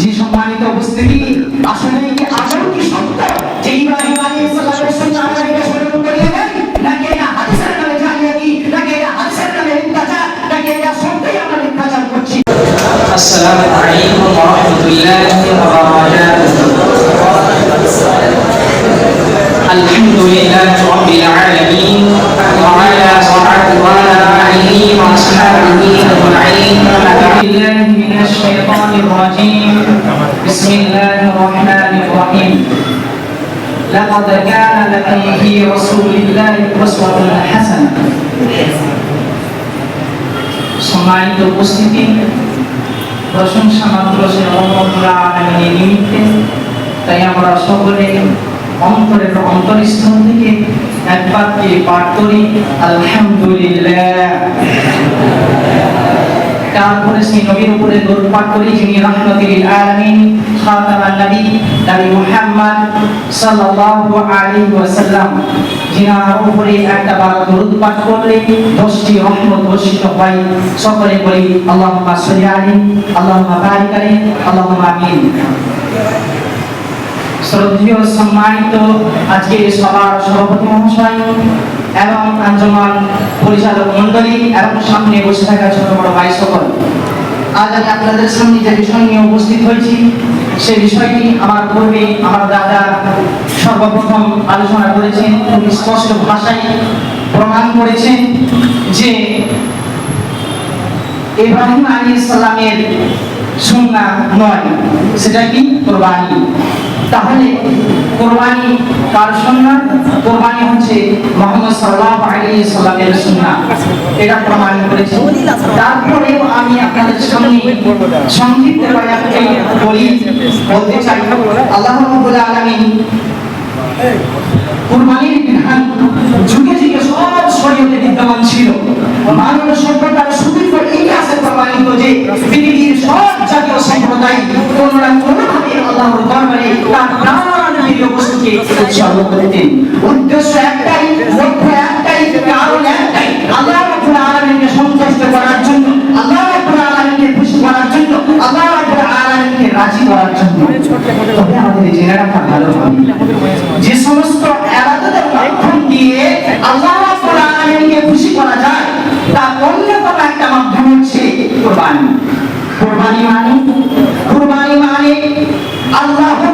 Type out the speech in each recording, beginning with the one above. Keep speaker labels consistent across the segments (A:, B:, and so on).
A: যে সম্মানিত উপস্থিতি আসলে কি আদৌ কি সত্য যে ইব্রাহিম আলাইহিস সালামের সঙ্গে আল্লাহ কে স্মরণ করিয়ে দেন নাকি এটা হাদিসের নামে জালিয়াতি নাকি এটা হাদিসের নামে মিথ্যাচার নাকি এটা সত্যিই আমরা মিথ্যাচার করছি
B: আসসালামু আলাইকুম ওয়া রাহমাতুল্লাহি ওয়া বারাকাতুহু আলহামদুলিল্লাহি রাব্বিল আলামিন ওয়া আলা সালাতি ওয়া আলা আলিহি ওয়া আসহাবিহি আজমাইন বিল্লাহি মিনাশ শাইতানির রাজিম لقد كان لكم في رسول الله أسوة حسنة সম্মানিত উপস্থিতি প্রশংসা মাত্র সে রহমতুল্লাহ আলমিনের নিমিত্তে তাই আমরা সকলে অন্তরের অন্তরস্থল থেকে একবারকে পাঠ করি আলহামদুলিল্লাহ তারপরে সেই নবীর উপরে দরুদ পাঠ করি যিনি রাহমাতুল আলামিন খাতামান নবী নবী মুহাম্মদ সাল্লাল্লাহু আলাইহি ওয়াসাল্লাম। যিনার উপরে একটা বার দরুদ পাঠ করলে দশটি রহমত বর্ষিত হয়। সকলে বলি, আল্লাহুম্মা সাল্লি আলাইহি, আল্লাহুম্মা বারিক আলাইহি, আল্লাহুম্মা আমিন। শ্রদ্ধেয় সম্মানিত আজকে সবার সভাপতি মহাশয় এবং আঞ্জমান পরিচালক মন্ডলী এবং সামনে বসে থাকা ছোট বড় ভাই সকল। আজ আমি আপনাদের সামনে যে বিষয় নিয়ে উপস্থিত হয়েছি, সেই বিষয়টি আমার পূর্বে আমার দাদা সর্বপ্রথম আলোচনা করেছেন খুব স্পষ্ট ভাষায় প্রমাণ করেছেন যে ইব্রাহিম আলী ইসলামের সুন্না নয়, সেটা কি? কোরবানি। তাহলে কোরবানি কার সুন্নাহ কোরবানি হচ্ছে মোহাম্মদ সাল্লাল্লাহু আলাইহি সাল্লামের সুন্নাহ এটা প্রমাণ করেছে। তারপরেও আমি আপনাদের সামনে সংক্ষিপ্ত বায়াতকে বলি বলতে চাই। আল্লাহ রাব্বুল আলামিন উৎসর্গ করতেন উদ্দেশ্য একটাই লক্ষ্য একটাই, কারণ একটাই। আল্লাহ রাব্বুল আলামিনকে সন্তুষ্ট করার জন্য, আল্লাহ রাব্বুল আলামিনকে খুশি করার জন্য, আল্লাহ রাব্বুল আলামিনকে রাজি করার জন্য। তবে আমাদের জেনে রাখা ভালো যে সমস্ত আবাদতের মাধ্যম দিয়ে আল্লাহ রাব্বুল আলামিনকে খুশি করা যায়, তার অন্যতম একটা মাধ্যম হচ্ছে কুরবানি। কুরবানি মানে? কুরবানি মানে আল্লাহর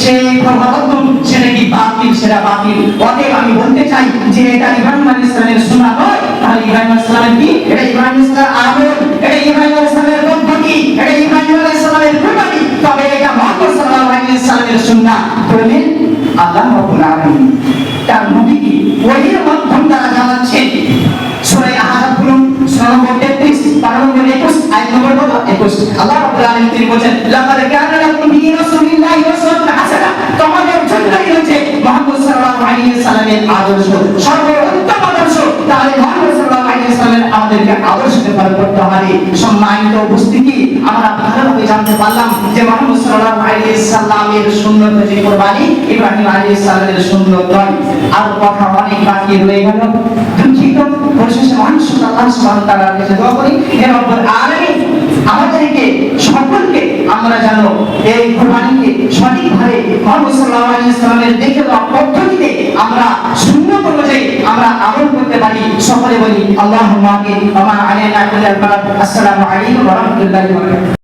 B: করবে সে প্রভাবতম সেটা কি বাতিল? সেটা বাতিল। অতএব আমি বলতে চাই যে এটা ইব্রাহিম আলী ইসলামের নয়। তাহলে ইব্রাহিম ইসলামের কি? এটা ইব্রাহিম আমল এটা ইব্রাহিম আলাইহিস সালামের পদ্ধতি এটা ইব্রাহিম আলী ইসলামের তবে এটা মুহাম্মদ সাল্লাল্লাহু আলাইহি ওয়াসাল্লামের সুন্নাহ আল্লাহ রাব্বুল আলামিন। তার নবীকে ওহির আমাদেরকে আদর্শকে করতে হবে। সম্মানিত উপস্থিতি, আমরা ভালোভাবে জানতে পারলাম যে মুহাম্মদ সাল্লাল্লাহু আলাইহি সাল্লামের সুন্নত যে কুরবানি, ইব্রাহিম আলাইহিস সালামের সুন্নত নয়। আর কথা অনেক বাকি রয়ে গেল। দুঃখিত, পরিশেষে মানুষ আল্লাহ সুবহানাহু তাআলার কাছে দোয়া করি, হে রব্বুল আলামিন, আমাদেরকে সকলকে আমরা জানো এই কুরবানিকে সঠিকভাবে মুহাম্মদ সাল্লাল্লাহু আলাইহি সাল্লামের দেখে পদ্ধতিতে আমরা করতে পারি। সকলে বলি আল্লাহ আসসালামু আলাইকুম ওয়া রাহমাতুল্লাহি ওয়া বারাকাতুহু।